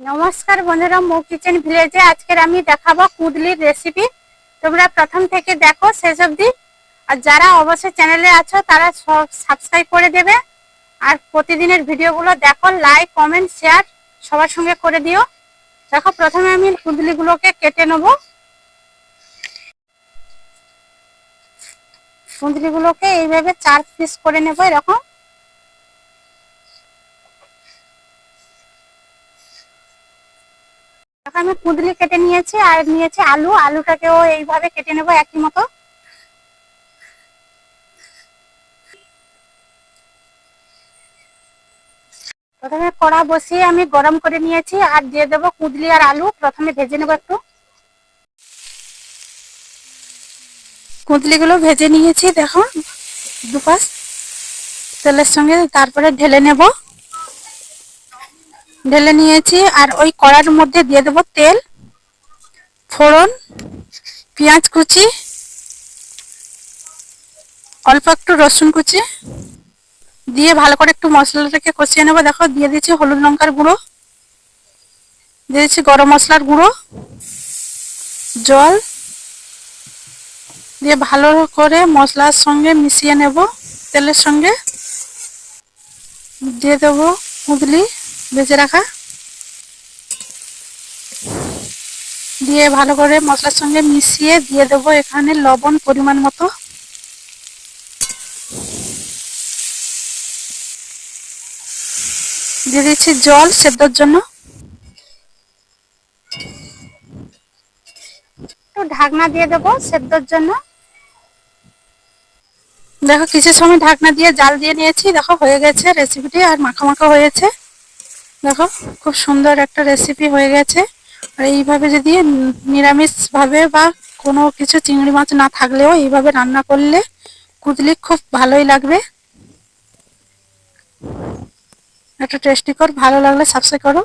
নমস্কার বন্ধুরা, মৌ কিচেন ভিলেজে আজকের আমি দেখাবো কুদলির রেসিপি তোমরা প্রথম থেকে দেখো, শেষ অবধি। আর যারা অবশ্যই চ্যানেলে আছো, তারা সব সাবস্ক্রাইব করে দেবে। আর প্রতিদিনের ভিডিওগুলো দেখো লাইক কমেন্ট শেয়ার সবার সঙ্গে করে দিও। দেখো, প্রথমে আমি কুদলিগুলোকে কেটে নেব। কুদলিগুলোকে এইভাবে চার পিস করে নেব এরকম। দেখো আমি কুঁদলি কেটে নিয়েছি আর নিয়েছি আলু। আলুটাকেও এইভাবে কেটে নেব একই মতো। প্রথমে কড়া বসিয়ে আমি গরম করে নিয়েছি আর দিয়ে দেবো কুঁদলি আর আলু। প্রথমে ভেজে নেব একটু। কুঁদলিগুলো ভেজে নিয়েছি দেখো দুপাশ তেলের সঙ্গে তারপরে ঢেলে নেব। ঢেলে নিয়েছি আর ওই কড়ার মধ্যে দিয়ে দেবো তেল, ফোড়ন, পেঁয়াজ কুচি, অল্প একটু রসুন কুচি, দিয়ে ভালো করে একটু মশলাটাকে কষিয়ে নেব। দেখো, দিয়ে দিচ্ছি হলুদ লঙ্কার গুঁড়ো, দিয়ে দিচ্ছি গরম মশলার গুঁড়ো, জল, দিয়ে ভালো করে মশলার সঙ্গে মিশিয়ে নেব তেলের সঙ্গে। দিয়ে দেবো কুঁদলি বেজে রাখা। দিয়ে ভালো করে মশলার সঙ্গে মিশিয়ে দিয়ে দেবো এখানে লবণ পরিমাণ মতো। দিয়ে দিচ্ছি জল সেদ্ধর জন্য। একটু ঢাকনা দিয়ে দেবো সেদ্ধর জন্য। দেখো, কিছু সময় ঢাকনা দিয়ে জাল দিয়ে নিয়েছি। দেখো, হয়ে গেছে রেসিপিটি আর মাখা মাখা হয়েছে। দেখো, খুব সুন্দর একটা রেসিপি হয়ে গেছে। আর এইভাবে যদি নিরামিষভাবে বা কোনো কিছু চিংড়ি মাছ না থাকলেও এইভাবে রান্না করলে কুদলি খুব ভালোই লাগবে। একটা টেস্টি কর ভালো লাগলে সাবস্ক্রাইব করো।